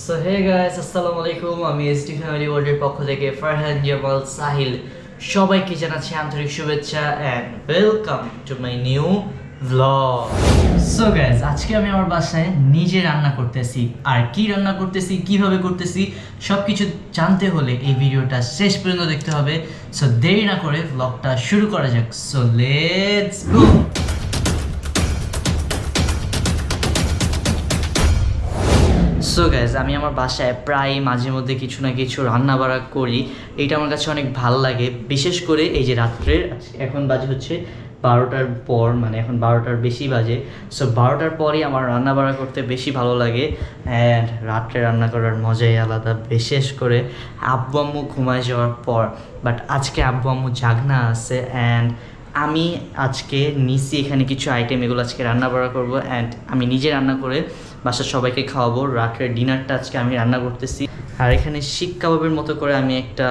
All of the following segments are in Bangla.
সো হে গাইস আসসালামু আলাইকুম আমি এসটি ফ্যামিলি ওয়ার্ল্ডের পক্ষ থেকে ফারহান জামাল সাহিল সবাইকে জানাচ্ছি আন্তরিক শুভেচ্ছা and welcome to my new vlog so guys আজকে আমি আমার বাসায় নিজে রান্না করতেছি। আর কি রান্না করতেছি, কীভাবে করতেছি সব কিছু জানতে হলে এই ভিডিওটা শেষ পর্যন্ত দেখতে হবে। সো দেরি না করে ভ্লগটা শুরু করা যাক। So let's go so guys আমি আমার বাসায় প্রায় মাঝে মধ্যে কিছু না কিছু রান্না বাড়া করি। এটা আমার কাছে অনেক ভালো লাগে। বিশেষ করে এই যে রাত্রের, এখন বাজে হচ্ছে বারোটার পর মানে এখন বারোটার বেশি বাজে। সো বারোটার পরই আমার রান্না বাড়া করতে বেশি ভালো লাগে। অ্যান্ড রাত্রে রান্না করার মজাই আলাদা, বিশেষ করে আব্বু আম্মু ঘুমায় যাওয়ার পর। বাট আজকে আব্বু আম্মু জাগনা আছে অ্যান্ড আমি আজকে নিছি এখানে কিছু আইটেম এগুলো আজকে রান্না বাড়া করব। অ্যান্ড আমি নিজে রান্না করে বাসার সবাইকে খাওয়াবো। রাতের ডিনারটা আজকে আমি রান্না করতেছি। আর এখানে শিক কাবাবের মতো করে আমি একটা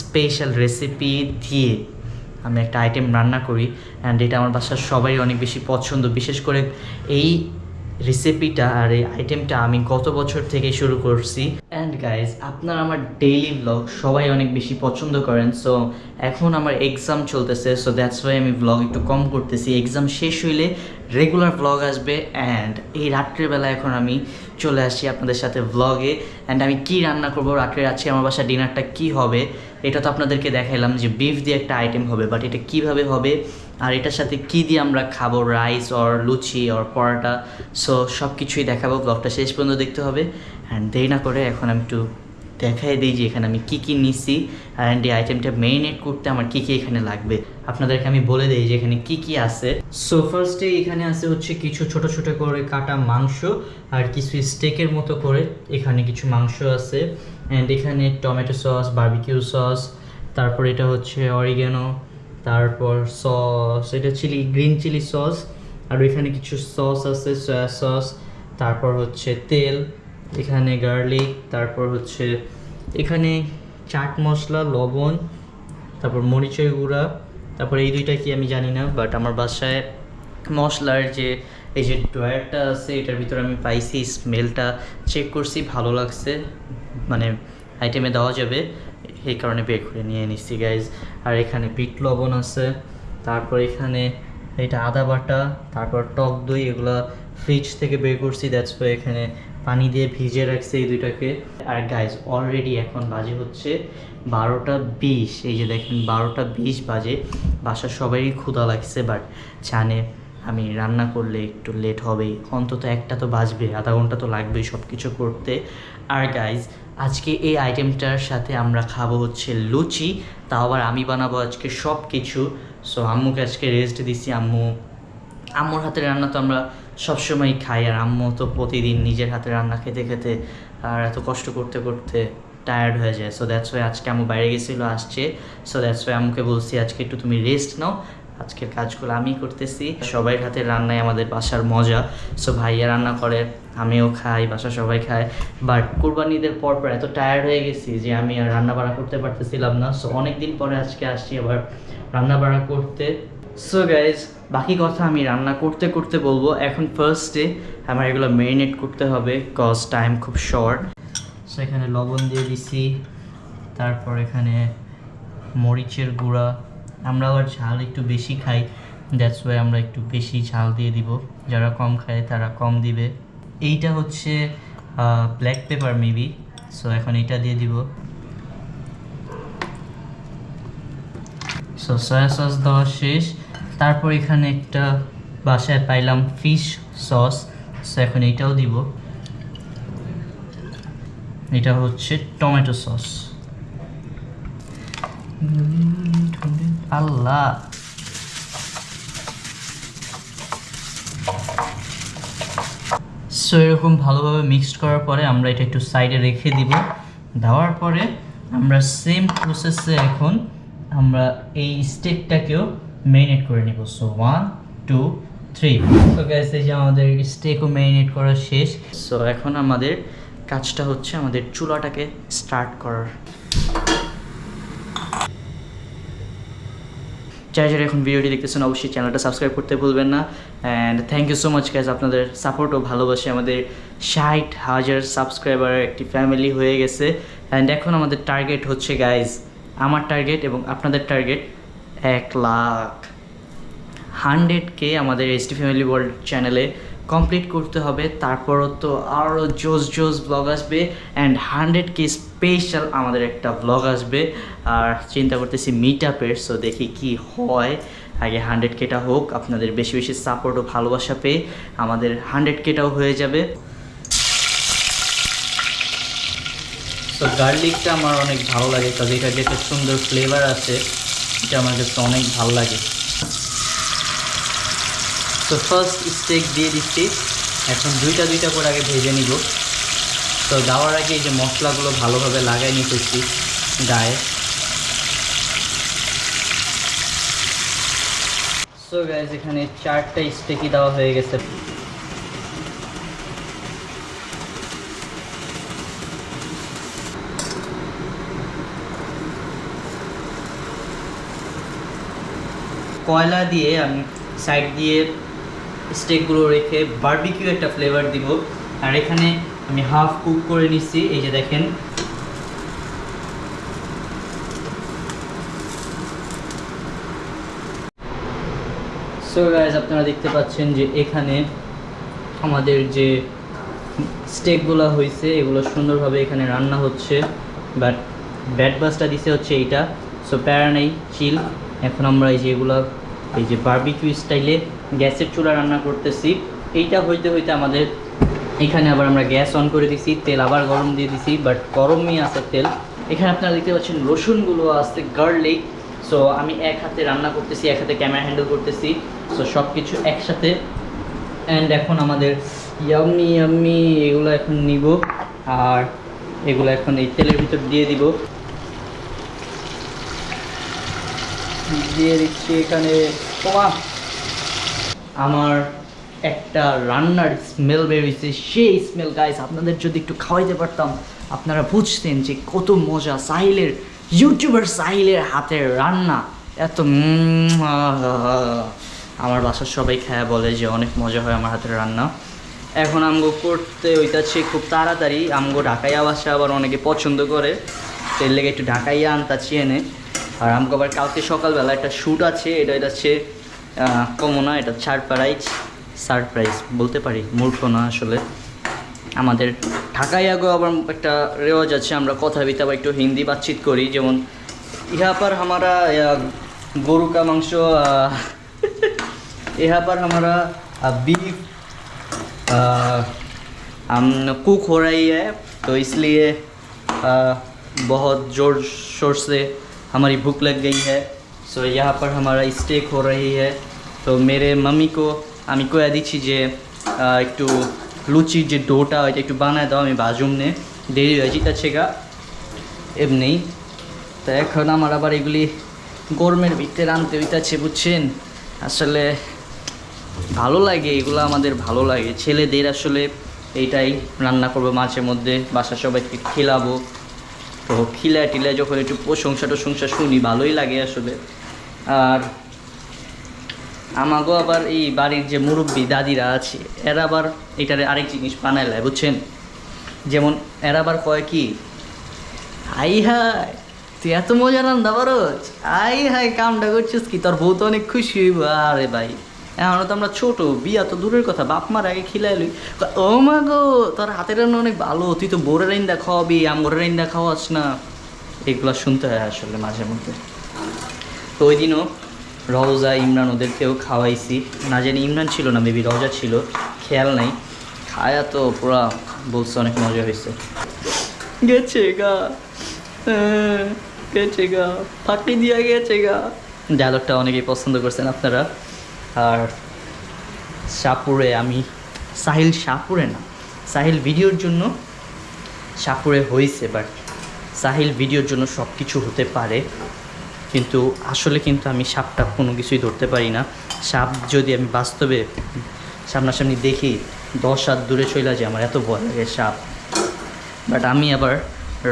স্পেশাল রেসিপি দিয়ে আমি একটা আইটেম রান্না করি। অ্যান্ড এটা আমার বাসার সবাই অনেক বেশি পছন্দ। বিশেষ করে এই রেসিপিটা আর এই আইটেমটা আমি গত বছর থেকে শুরু করছি। গাইজ আপনার আমার ডেইলি ব্লগ সবাই অনেক বেশি পছন্দ করেন সো এখন আমার এক্সাম চলতেছে সো দ্যাটস ওয়াই আমি ব্লগ একটু কম করতেছি। এক্সাম শেষ হইলে রেগুলার ব্লগ আসবে অ্যান্ড এই রাত্রেবেলা এখন আমি চলে আসি আপনাদের সাথে ব্লগে অ্যান্ড আমি কি রান্না করব রাত্রে, আজকে আমার বাসায় ডিনারটা কি হবে এটা তো আপনাদেরকে দেখাইলাম যে বিফ দিয়ে একটা আইটেম হবে বাট এটা কীভাবে হবে আর এটার সাথে কি দিয়ে আমরা খাব rice or luchi or paratha? So সব কিছুই দেখাবো ব্লগটা শেষ পর্যন্ত দেখতে হবে। অ্যান্ড দেরি না করে এখন আমি একটু দেখাই দিই যে এখানে আমি কী কী নিছি অ্যান্ড এই আইটেমটা মেরিনেট করতে আমার কী কী এখানে লাগবে। আপনাদেরকে আমি বলে দিই যে এখানে কী কী আছে। সো ফার্স্টে এখানে আছে হচ্ছে কিছু ছোট ছোট করে কাটা মাংস আর কিছু স্টেকের মতো করে এখানে কিছু মাংস আছে। অ্যান্ড এখানে টমেটো সস বার্বিকিউ সস তারপর এটা হচ্ছে অরিগেনো তারপর সস এটা চিলি গ্রিন চিলি সস আর এখানে কিছু সস আছে সয়া সস তারপর হচ্ছে তেল এখানে গার্লিক তারপর হচ্ছে এখানে চাট মশলা, লবণ, তারপর মরিচের গুঁড়া, তারপর এই দুইটা কি আমি জানি না বাট আমার বাসায় মশলার যে, এই যে ড্রয়ারটা আছে, এটার ভিতরে আমি পাইছি, স্মেলটা চেক করছি, ভালো লাগছে মানে আইটেমে দেওয়া যাবে, এই কারণে বের করে নিয়ে নিচ্ছি গাইজ আর এখানে বিট লবণ আছে, তারপর এখানে এটা আদা বাটা, তারপর টক দই, এগুলো ফ্রিজ থেকে বের করছি দ্যাটস ওয়াই এখানে পানি দিয়ে ভিজে রাখছে এই দুইটাকে। আর গাইজ অলরেডি এখন বাজে হচ্ছে বারোটা বিশ। এই যে দেখেন, বারোটা বিশ বাজে। বাসার সবারই ক্ষুধা লাগছে বাট জানে আমি রান্না করলে একটু লেট হবেই। অন্তত একটা তো বাজবে, আধা ঘণ্টা তো লাগবেই সব কিছু করতে। আর গাইজ আজকে এই আইটেমটার সাথে আমরা খাব হচ্ছে লুচি। তাও আবার আমি বানাবো আজকে সব কিছু সো আম্মুকে আজকে রেস্ট দিছি, আম্মু। আম্মুর হাতের রান্না তো আমরা সবসময় খাই আর আম্মু তো প্রতিদিন নিজের হাতে রান্না খেতে খেতে, আর এত কষ্ট করতে করতে টায়ার্ড হয়ে যায়। সো দ্যাটস ওয়াই আজকে আম্মু বাইরে গেছিল, আসছে। সো দ্যাটস ওয়াই আম্মুকে বলছি, আজকে একটু তুমি রেস্ট নাও। আজকের কাজগুলো আমি করতেছি। সবাই হাতের রান্নায় আমাদের বাসার মজা। সো ভাইয়া রান্না করে, আমিও খাই বাসা সবাই খায়। বাট কুরবানিদের পর পর এত টায়ার্ড হয়ে গেছি যে আমি আর রান্না বাড়া করতে পারতেছিলাম না। সো অনেক দিন পরে আজকে আসছি আবার রান্না বাড়া করতে। সো গাইজ বাকি কথা আমি রান্না করতে করতে বলব। এখন ফার্স্টে আমার এগুলো মেরিনেট করতে হবে কজ টাইম খুব শর্ট সো এখানে লবণ দিয়ে দিছি, তারপর এখানে মরিচের গুঁড়া। আমরা আবার ঝাল একটু বেশি খাই দ্যাটস ওয়াই আমরা একটু বেশি ঝাল দিয়ে দিব। যারা কম খায়, তারা কম দিবে। এইটা হচ্ছে ব্ল্যাক পেপার মেবি সো এখন এটা দিয়ে দিব। সো সয়া সস দেওয়া শেষ। তারপর এখানে একটা বাসায় পাইলাম ফিশ সস সো এখন এটাও দিব। এটা হচ্ছে টমেটো সস আল্লাহ। সো এরকম ভালোভাবে মিক্সড করার পরে আমরা এটা একটু সাইডে রেখে দিব। দেওয়ার পরে আমরা সেম প্রসেসে এখন আমরা এই স্টেপটাকেও মেরিনেট করে নিব। So one two three so guys এই যে আমাদের স্টেকও মেরিনেট করা শেষ। সো এখন আমাদের কাজটা হচ্ছে আমাদের চুলাটাকে স্টার্ট করার। যারা যারা এখন ভিডিওটি দেখতেছেন, অবশ্যই চ্যানেলটা সাবস্ক্রাইব করতে ভুলবেন না। And thank you so much guys আপনাদের সাপোর্ট ও ভালোবাসে। আমাদের ষাট হাজার সাবস্ক্রাইবার একটি ফ্যামিলি হয়ে গেছে। অ্যান্ড এখন আমাদের টার্গেট হচ্ছে গাইজ আমার টার্গেট এবং আপনাদের টার্গেট এক লাখ। হান্ড্রেড কে আমাদের এসটি ফ্যামিলি ওয়ার্ল্ড চ্যানেলে কমপ্লিট করতে হবে। তারপরও তো আরও জোস জোস ব্লগ আসবে অ্যান্ড হান্ড্রেড কে স্পেশাল আমাদের একটা ব্লগ আসবে। আর চিন্তা করতেছি মিট আপের সো দেখি কি হয়। আগে হান্ড্রেড কেটা হোক, আপনাদের বেশি বেশি সাপোর্ট ও ভালোবাসা পেয়ে আমাদের হান্ড্রেড কেটাও হয়ে যাবে। তো গার্লিকটা আমার অনেক ভালো লাগে কারণ এটা যে একটা সুন্দর ফ্লেভার আছে, এটা আমার কাছে অনেক ভালো লাগে। তো ফার্স্ট স্টেক দিয়ে দিচ্ছি, এখন দুইটা দুইটা করে আগে ভেজে নিব। তো দেওয়ার আগে এই যে মশলাগুলো ভালোভাবে লাগাই নিতেছি গায়ে। সো গাইজ এখানে চারটা স্টেকই দেওয়া হয়ে গেছে। কয়লা দিয়ে আমি সাইড দিয়ে স্টেকগুলো রেখে বারবিকিউ একটা ফ্লেভার দিব। আর এখানে আমি হাফ কুক করে নিচ্ছি, এই যে দেখেন। সো গাইজ আপনারা দেখতে পাচ্ছেন যে এখানে আমাদের যে স্টেকগুলো হয়েছে এগুলো সুন্দরভাবে এখানে রান্না হচ্ছে। বাট ব্যাট বাসটা দিছে হচ্ছে এইটা। সো প্যারা নেই চিল এখন আমরা এই যে এগুলো এই যে বারবিকিউ স্টাইলে গ্যাসের চুলা রান্না করতেছি। এইটা হইতে হইতে আমাদের এখানে আবার আমরা গ্যাস অন করে দিছি, তেল আবার গরম দিয়ে দিছি বাট গরমই আছে তেল। এখানে আপনারা দেখতে পাচ্ছেন রসুনগুলো আছে গার্লিক সো আমি এক হাতে রান্না করতেছি, এক হাতে ক্যামেরা হ্যান্ডেল করতেছি। সো সব কিছু একসাথে। অ্যান্ড এখন আমাদের ইয়াম্মি ইয়াম্মি এগুলো এখন নিব। আর এগুলো এখন এই তেলের ভিতর দিয়ে দিব। দিয়ে দিচ্ছি এখানে। তোমা আমার একটা রান্নার স্মেল বেরিয়েছে সেই স্মেল গাইস আপনাদের যদি একটু খাওয়াইতে পারতাম, আপনারা বুঝতেন যে কত মজা সাহিলের ইউটিউবার সাহিলের হাতের রান্না। এত আমার বাসার সবাই খায় বলে যে অনেক মজা হয় আমার হাতের রান্না। এখন আমগো করতে ওইটাছে খুব তাড়াতাড়ি। আমগো ঢাকাইয়া বাসা আবার অনেকে পছন্দ করে। তেল লেগে একটু ঢাকাইয়া আনতাছি এনে। আর আমাকে আবার কালকে সকালবেলা একটা শ্যুট আছে এটা এটা হচ্ছে কমনা এটা সারপ্রাইজ সারপ্রাইজ বলতে পারি মূর্খ না আসলে আমাদের ঢাকায় আগেও আবার একটা রেওয়াজ আছে আমরা কথা বিতে আবার একটু হিন্দি বাতচিত করি যেমন ইহা पर हमारा या, গরু का মাংস আহ, यहाँ पर हमारा बीफ हम कुक हो रही है तो इसलिए आ, बहुत ज़ोर शोर से हमारी भूख लग गई है सो यहाँ पर हमारा स्टेक हो रही है তো মেরে মাম্মিকো আমি কয়ে দিচ্ছি যে আহ, একটু লুচির যে ডোটা ওইটা একটু বানায় দাও আমি বাজুম নে দেরি হয়ে যেতেছে গা এমনি তো এখন আমার আবার এগুলি গরমের ভিতরে আনতে হইতাছে বুঝছেন আসলে ভালো লাগে এগুলো আমাদের ভালো লাগে ছেলেদের আসলে এইটাই রান্না করবো মাঝে মধ্যে বাসার সবাইকে খেলাবো তো খিলা টিলা যখন একটু প্রশংসা টশংসা শুনি, ভালোই লাগে আসলে। আর আমাকেও আবার এই বাড়ির যে মুরব্বী দাদিরা আছে, এরা আবার এটারে আরেক জিনিস বানায় বানাইলে বুঝছেন? যেমন এরা আবার কয় কি, হাই হাই, তুই এত মজা রান্না পারোস আই হাই, কামটা করছিস কি? তোর বউ তো অনেক খুশি হইব। আরে ভাই। এখনও তো আমরা ছোট বিয়া তো দূরের কথা বাপ মার আগে খিলাইলি ও মা গো তোর হাতের রান্না অনেক ভালো তুই তো বোরের রাইন্দা খাওয়াবি আমগরের রাইন্দা খাওয়াস না। এগুলো শুনতে হয় আসলে মাঝে মধ্যে। তো ওই দিনও রওজা ইমরান ওদেরকেও খাওয়াইছি। না জানি ইমরান ছিল না মেবি রওজা ছিল খেয়াল নাই। খায়া তো পুরা বলছে অনেক মজা হয়েছে গেছে গা হ্যাঁ, গেছে গা ফাটি দিয়া গেছে গা। ডায়লগটা অনেকেই পছন্দ করছেন আপনারা। আর শাহপুরে আমি, সাহিল শাহপুরে না, সাহিল ভিডিওর জন্য শাহপুরে হয়েছে বাট সাহিল ভিডিওর জন্য সব কিছু হতে পারে, কিন্তু আসলে কিন্তু আমি সাপটা কোনো কিছুই ধরতে পারি না। সাপ যদি আমি বাস্তবে সামনাসামনি দেখি, দশ হাত দূরে চলে যায়, আমার এত ভয় লাগে সাপ। বাট আমি আবার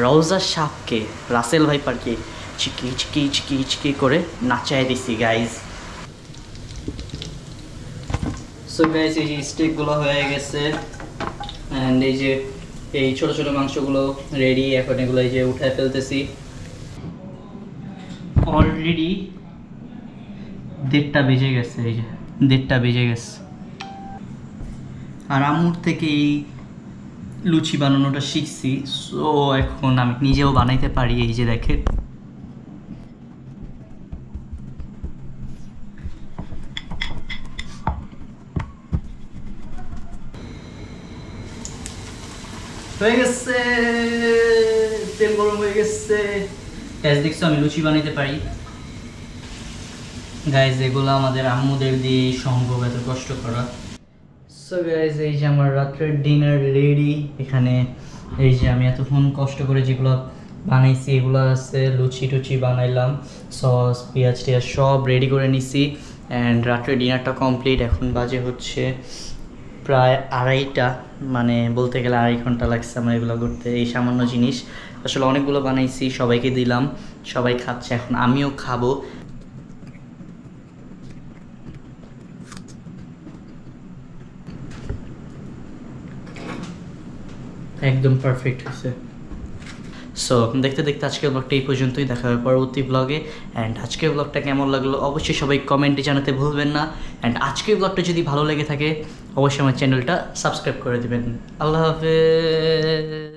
রওজা সাপকে, রাসেল ভাইপারকে চিকি চিকি চিকি চিকি করে নাচায় দিছি গাইজ সো গাইস এই যে স্টেকগুলো হয়ে গেছে অ্যান্ড এই যে এই ছোট ছোট মাংসগুলো রেডি এখন এগুলো এই যে উঠায় ফেলতেছি। অলরেডি দেড়টা বেজে গেছে, এই যে দেড়টা বেজে গেছে। আর আমুর থেকে এই লুচি বানানোটা শিখছি সো এখন আমি নিজেও বানাইতে পারি, এই যে দেখেন। হয়ে গেছে, তেল গরম হয়ে গেছে। গ্যাস দেখছ, আমি লুচি বানাইতে পারি। গাইজ এগুলো আমাদের আম্মুদের দিয়ে সম্ভব, এত কষ্ট করা। সো গাইজ এই যে আমার রাত্রের ডিনার রেডি এখানে এই যে আমি এতক্ষণ কষ্ট করে যেগুলো বানাইছি, এগুলো আছে, লুচি টুচি বানাইলাম, সস, পেঁয়াজ টেয়াজ সব রেডি করে নিছি। অ্যান্ড রাত্রের ডিনারটা কমপ্লিট এখন বাজে হচ্ছে প্রায় আড়াইটা মানে বলতে গেলে আড়াই ঘণ্টা লাগছে আমার এগুলো করতে এই সামান্য জিনিস। আসলে অনেকগুলো বানাইছি সবাইকে দিলাম সবাই খাচ্ছে এখন আমিও খাব। একদম পারফেক্ট হয়েছে। সো দেখতে দেখতে আজকের ব্লগটা এই পর্যন্তই দেখা হবে পরবর্তী ব্লগে অ্যান্ড আজকের ব্লগটা কেমন লাগল অবশ্যই সবাই কমেন্টে জানাতে ভুলবেন না। অ্যান্ড আজকের ব্লগটা যদি ভালো লেগে থাকে, অবশ্যই আমার চ্যানেলটা সাবস্ক্রাইব করে দেবেন। আল্লাহ হাফেজ।